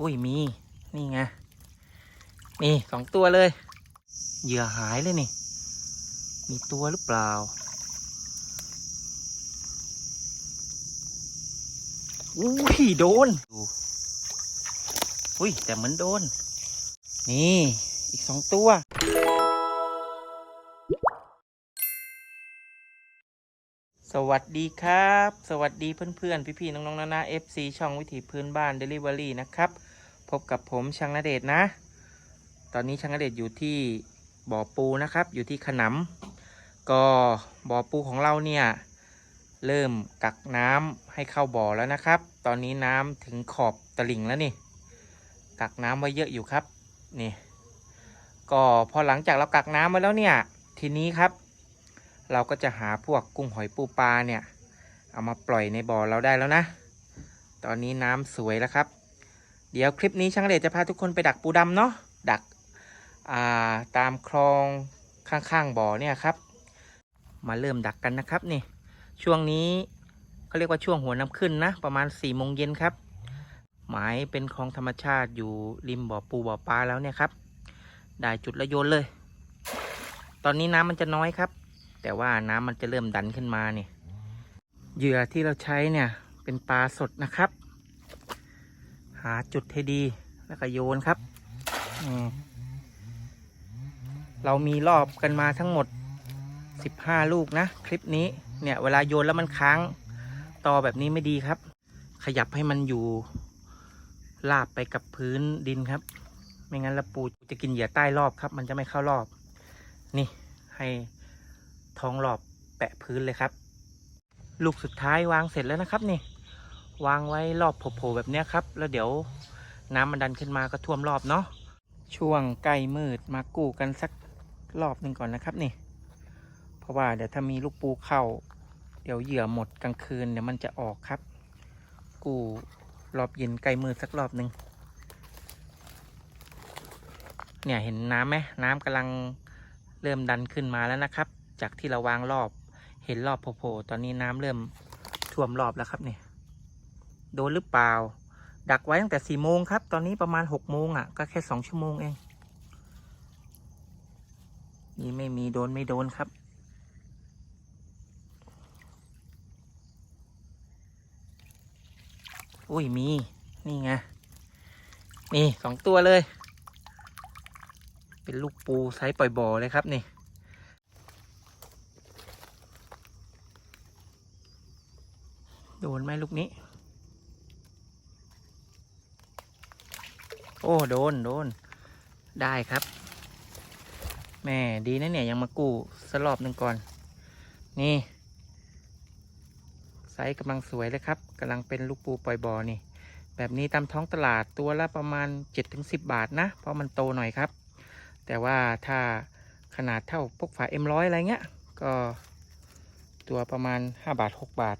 อุ้ยมี นี่ไง นี่สองตัวเลย เหยื่อหายเลยนี่ มีตัวหรือเปล่า อุ้ยโดนดูอุ้ยแต่เหมือนโดน นี่ อีกสองตัวสวัสดีครับ สวัสดีเพื่อนๆ พี่ๆ น้องๆนานา FC ช่องวิถีพื้นบ้าน Delivery นะครับ พบกับผมช่างนเดชนะ ตอนนี้ช่างนเดชอยู่ที่บ่อปูนะครับ อยู่ที่ขนำก็บ่อปูของเราเนี่ยเริ่มกักน้ำให้เข้าบ่อแล้วนะครับ ตอนนี้น้ำถึงขอบตลิ่งแล้วนี่ กักน้ำไว้เยอะอยู่ครับนี่ ก็พอหลังจากเรากักน้ำไว้แล้วเนี่ย ทีนี้ครับ เราก็จะหาพวกกุ้งหอยปูปลาเนี่ย เอามาปล่อยในบ่อเราได้แล้วนะ ตอนนี้น้ำสวยแล้วครับ เดี๋ยวคลิปนี้ช่างเดชจะพาทุกคนไปดักปูดำเนาะดักาตามคลองข้างๆบ่อเนี่ยครับ มาเริ่มดักกันนะครับนี่ ช่วงนี้เขาเรียกว่าช่วงหัวน้ำขึ้นนะ ประมาณ4ี่โมงเย็นครับ หมายเป็นคลองธรรมชาติอยู่ริมบ่อปูบ่อปลาแล้วเนี่ยครับ ได้จุดละโยนเลย ตอนนี้น้ำมันจะน้อยครับ แต่ว่าน้ำมันจะเริ่มดันขึ้นมาเนี่ยเหยื่อที่เราใช้เนี่ยเป็นปลาสดนะครับาจุดให้ดีแล้วก็โยนครับ เรามีรอบกันมาทั้งหมด 15 ลูกนะ คลิปนี้เนี่ยเวลาโยนแล้วมันค้างต่อแบบนี้ไม่ดีครับ ขยับให้มันอยู่ลาบไปกับพื้นดินครับ ไม่งั้นละปูจะกินเหยื่อใต้รอบครับ มันจะไม่เข้ารอบ นี่ให้ท้องรอบแปะพื้นเลยครับ ลูกสุดท้ายวางเสร็จแล้วนะครับนี่ วางไว้รอบโผล่แบบนี้ครับ แล้วเดี๋ยวน้ำมันดันขึ้นมาก็ท่วมรอบเนาะช่วงใกล้มืดมากู้กันสักรอบหนึ่งก่อนนะครับนี่ เพราะว่าเดี๋ยวถ้ามีลูกปูเข้า เดี๋ยวเหยื่อหมดกลางคืนเดี๋ยวมันจะออกครับ กู้รอบเย็นใกล้มืดสักรอบหนึ่งเนี่ยเห็นน้ำไหมน้ำกำลังเริ่มดันขึ้นมาแล้วนะครับ จากที่เราวางรอบเห็นรอบโผล่ตอนนี้น้ำเริ่มท่วมรอบแล้วครับเนี่ย โดนหรือเปล่า ดักไว้ตั้งแต่สี่โมงครับ ตอนนี้ประมาณหกโมงอะ ก็แค่สองชั่วโมงเอง นี่ไม่มีโดนไม่โดนครับ อุ้ยมี นี่ไงนี่สองตัวเลย เป็นลูกปูไซส์ปล่อยบ่อเลยครับนี่โดนไหมลูกนี้ โอ้โดนโดน ได้ครับ แม่ดีนะเนี่ยยังมากู้สลอบหนึ่งก่อน นี่ไซส์กำลังสวยเลยครับกำลังเป็นลูกปูปล่อยบอนี่ แบบนี้ตามท้องตลาดตัวละประมาณ 7-10 บาทนะ เพราะมันโตหน่อยครับ แต่ว่าถ้าขนาดเท่าพวกฝาเอ็มร้อยอะไรเงี้ย ก็ตัวประมาณ 5 บาท 6 บาท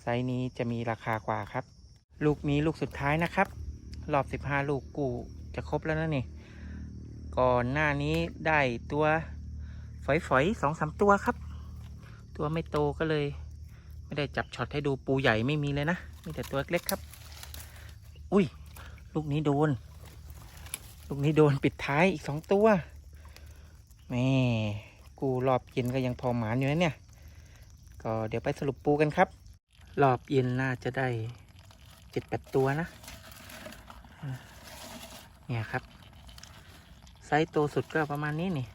ไซส์นี้จะมีราคากว่าครับ ลูกนี้ลูกสุดท้ายนะครับ รอบ15ลูกกูจะครบแล้วนะนี่ ก่อนหน้านี้ได้ตัวฝอยๆสองสามตัวครับ ตัวไม่โตก็เลย ไม่ได้จับช็อตให้ดูปูใหญ่ไม่มีเลยนะ มีแต่ตัวเล็กครับ อุ้ย ลูกนี้โดน ลูกนี้โดนปิดท้ายอีกสองตัวแม่กูรอบเย็นก็ยังพอหมานอยู่นะเนี่ย ก็เดี๋ยวไปสรุปปูกันครับ รอบเย็นน่าจะได้เจ็ดแปดตัวนะ เนี่ยครับ ไซส์โตสุดก็ประมาณนี้นี่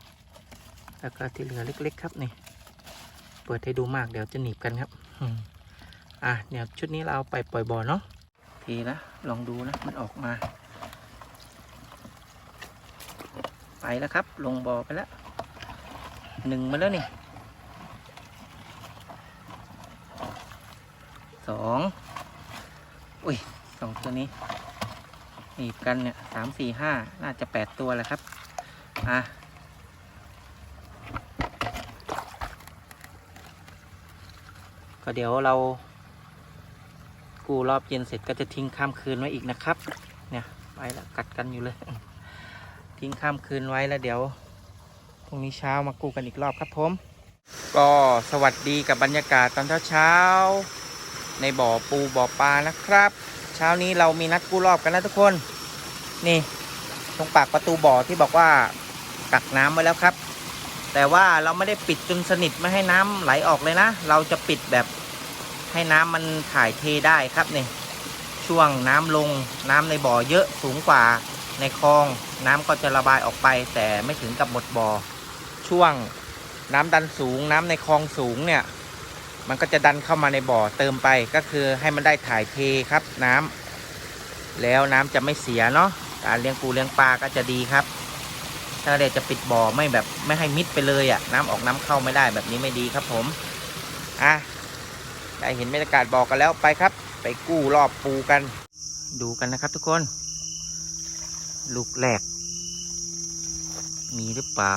แล้วก็ที่เหลือเล็ก ๆ ครับนี่ เปิดให้ดูมากเดี๋ยวจะหนีบกันครับอะเดี๋ยวชุดนี้เราเอาไปปล่อยบ่อเนาะ ทีนะลองดูนะมันออกมา ไปแล้วครับ ลงบ่อไปแล้วหนึ่งมาแล้วนี่สองอุ้ยสองตัวนี้ นีบกันเนี่ยสามสี่ห้าน่าจะแปดตัวแหละครับอะก็เดี๋ยวเรา กูรอบเย็นเสร็จก็จะทิ้งข้ามคืนไว้อีกนะครับ เนี่ยไปแล้วกัดกันอยู่เลย ทิ้งข้ามคืนไว้แล้วเดี๋ยวพรุ่งนี้เช้ามากู้กันอีกรอบครับผม ก็สวัสดีกับบรรยากาศตอนเช้าๆในบ่อปูบ่อปลานะครับ เช้านี้เรามีนัดกู้รอบกันนะทุกคน นี่ ตรงปากประตูบ่อที่บอกว่ากักน้ำไว้แล้วครับ แต่ว่าเราไม่ได้ปิดจนสนิทไม่ให้น้ำไหลออกเลยนะ เราจะปิดแบบให้น้ำมันถ่ายเทได้ครับนี่ช่วงน้ำลงน้ำในบ่อเยอะสูงกว่าในคลอง น้ำก็จะระบายออกไป แต่ไม่ถึงกับหมดบ่อช่วงน้ำดันสูงน้ำในคลองสูงเนี่ย มันก็จะดันเข้ามาในบ่อเติมไปก็คือให้มันได้ถ่ายเทครับน้ำแล้วน้ำจะไม่เสียเนาะการเลี้ยงปูเลี้ยงปลาก็จะดีครับ ถ้าเดจะปิดบ่อไม่แบบไม่ให้มิดไปเลยอะ่ะ น้ำออกน้ำเข้าไม่ได้แบบนี้ไม่ดีครับผมอะได้เห็นบรรยากาศบ่อกกันแล้วไปครับ ไปกู้รอบปูกัน ดูกันนะครับทุกคน ลูกแรก มีหรือเปล่า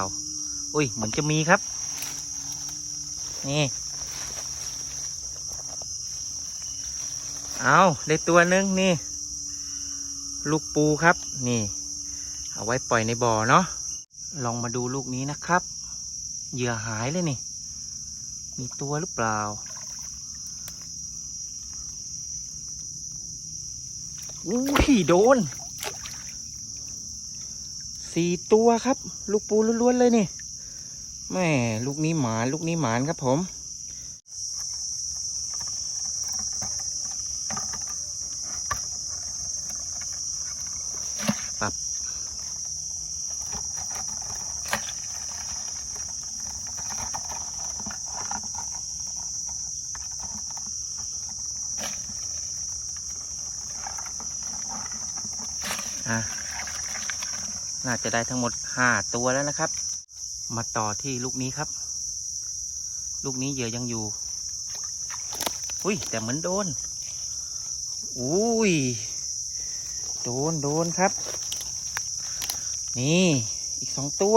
อุ้ยเหมือนจะมีครับ นี่ เอาได้ตัวหนึงนี่ ลูกปูครับ นี่ เอาไว้ปล่อยในบ่อเนาะลองมาดูลูกนี้นะครับ เหยื่อหายเลยนี่ มีตัวหรือเปล่าอุ้ยโดน สี่ตัวครับ ลูกปูล้วนๆเลยนี่ แม่ ลูกนี้หมาน ลูกนี้หมานครับผม น่าจะได้ทั้งหมดห้าตัวแล้วนะครับ มาต่อที่ลูกนี้ครับ ลูกนี้เหยื่อยังอยู่ อุ้ยแต่เหมือนโดน อุ้ย โดนโดนครับ นี่อีกสองตัว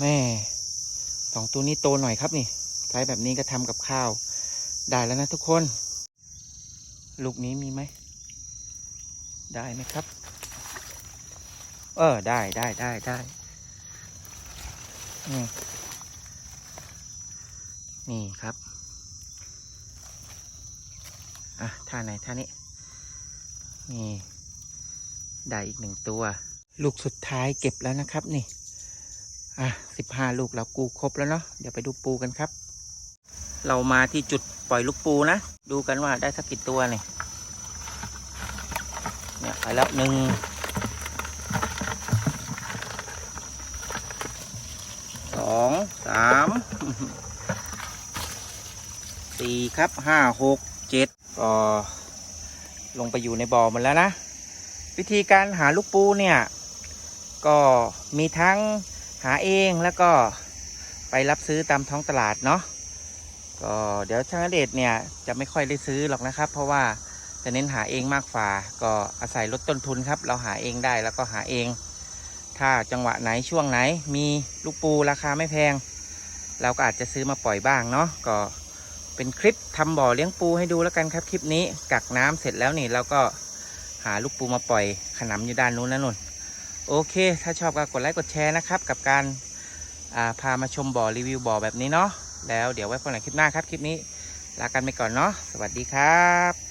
แม่สองตัวนี้โตหน่อยครับนี่ไซส์แบบนี้ก็ทำกับข้าว ได้แล้วนะทุกคน ลูกนี้มีไหม ได้ไหมครับ เออ ได้ได้ได้ได้นี่นี่ครับ อะ ท่าไหน ท่านี้ นี่ ได้อีกหนึ่งตัว ลูกสุดท้ายเก็บแล้วนะครับ นี่ อะสิบห้าลูกเรากูครบแล้วเนาะ เดี๋ยวไปดูปูกันครับ เรามาที่จุดปล่อยลูกปูนะ ดูกันว่าได้สักกี่ตัวเนี่ยเนี่ยไปแล้วหนึ่ง สามสี่ครับห้าหกเจ็ดก็ลงไปอยู่ในบ่อหมันแล้วนะ วิธีการหาลูกปูเนี่ย ก็มีทั้งหาเองแล้วก็ไปรับซื้อตามท้องตลาดเนาะก็เดี๋ยวช่างเดชเนี่ยจะไม่ค่อยได้ซื้อหรอกนะครับ เพราะว่าจะเน้นหาเองมากฝ่าก็อาศัยลดต้นทุนครับ เราหาเองได้แล้วก็หาเอง ถ้าจังหวะไหนช่วงไหนมีลูกปูราคาไม่แพง เราก็อาจจะซื้อมาปล่อยบ้างเนาะก็เป็นคลิปทำบ่อเลี้ยงปูให้ดูแล้วกันครับคลิปนี้กักน้ำเสร็จแล้วนี่เราก็หาลูกปูมาปล่อยขนำอยู่ด้านนู้นนะนุ่นโอเค ถ้าชอบก็กดไลค์กดแชร์นะครับ กับการอ่าพามาชมบ่อรีวิวบ่อแบบนี้เนาะแล้วเดี๋ยวไว้พบกันคลิปหน้าครับคลิปนี้ลากันไปก่อนเนาะสวัสดีครับ